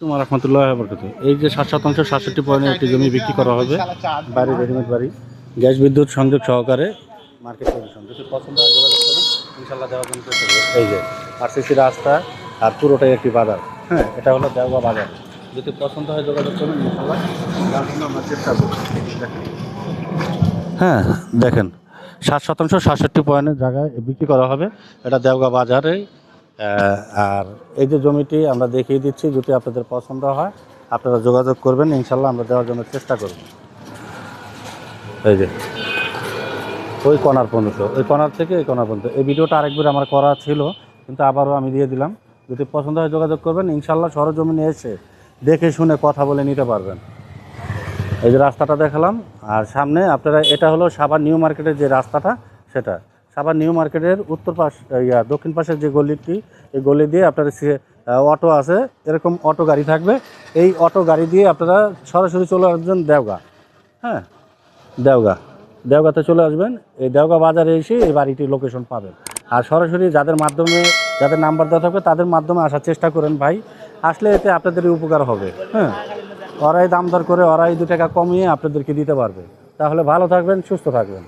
তোমার রহমতুল্লাহ বরকত এই যে সাত শতাংশ, সাতষট্টি পয়েন্টে একটি জমি বিক্রি করা হবে। বাড়ি, রেডিমেড বাড়ি। গ্যাস বিদ্যুৎ সংযোগ সহকারে মার্কেট যদি এই যে রাস্তা আর পুরোটাই একটি বাজার। হ্যাঁ এটা হলো দেওয়া বাজার। যদি পছন্দ হয়, যোগাযোগ হ্যাঁ দেখেন। সাত শতাংশ, সাতষট্টি পয়েন্টের জায়গায় বিক্রি করা হবে। এটা দেওগা বাজারে আর এই যে জমিটি আমরা দেখিয়ে দিচ্ছি, যদি আপনাদের পছন্দ হয়, আপনারা যোগাযোগ করবেন, ইনশাল্লাহ আমরা দেওয়ার জন্য চেষ্টা করব। এই যে, ওই কর্নার পর্যন্ত, ওই কর্নার থেকে এই কর্নার পর্যন্ত। এই ভিডিওটা আরেকবার আমার করা ছিল, কিন্তু আবারও আমি দিয়ে দিলাম। যদি পছন্দ হয় যোগাযোগ করবেন, ইনশাল্লাহ সরজমিনে এসে দেখে শুনে কথা বলে নিতে পারবেন। এই যে রাস্তাটা দেখালাম, আর সামনে আপনারা, এটা হলো সাভার নিউ মার্কেটের যে রাস্তাটা, সেটা। সাভার নিউ মার্কেটের উত্তর পাশ ইয়া, দক্ষিণ পাশের যে গলিটি, এই গলি দিয়ে আপনার অটো আছে, এরকম অটো গাড়ি থাকবে। এই অটো গাড়ি দিয়ে আপনারা সরাসরি চলে আসবেন দেওগা হ্যাঁ দেওগা দেওগাতে চলে আসবেন। এই দেওগা বাজারে এসে এই বাড়িটির লোকেশন পাবেন। আর সরাসরি যাদের মাধ্যমে, যাদের নাম্বার দেওয়া থাকবে, তাদের মাধ্যমে আসার চেষ্টা করেন ভাই। আসলে এতে আপনাদেরই উপকার হবে। হ্যাঁ ওরাই দাম দর করে ওরাই দু টাকা কমিয়ে আপনাদেরকে দিতে পারবে। তাহলে ভালো থাকবেন, সুস্থ থাকবেন।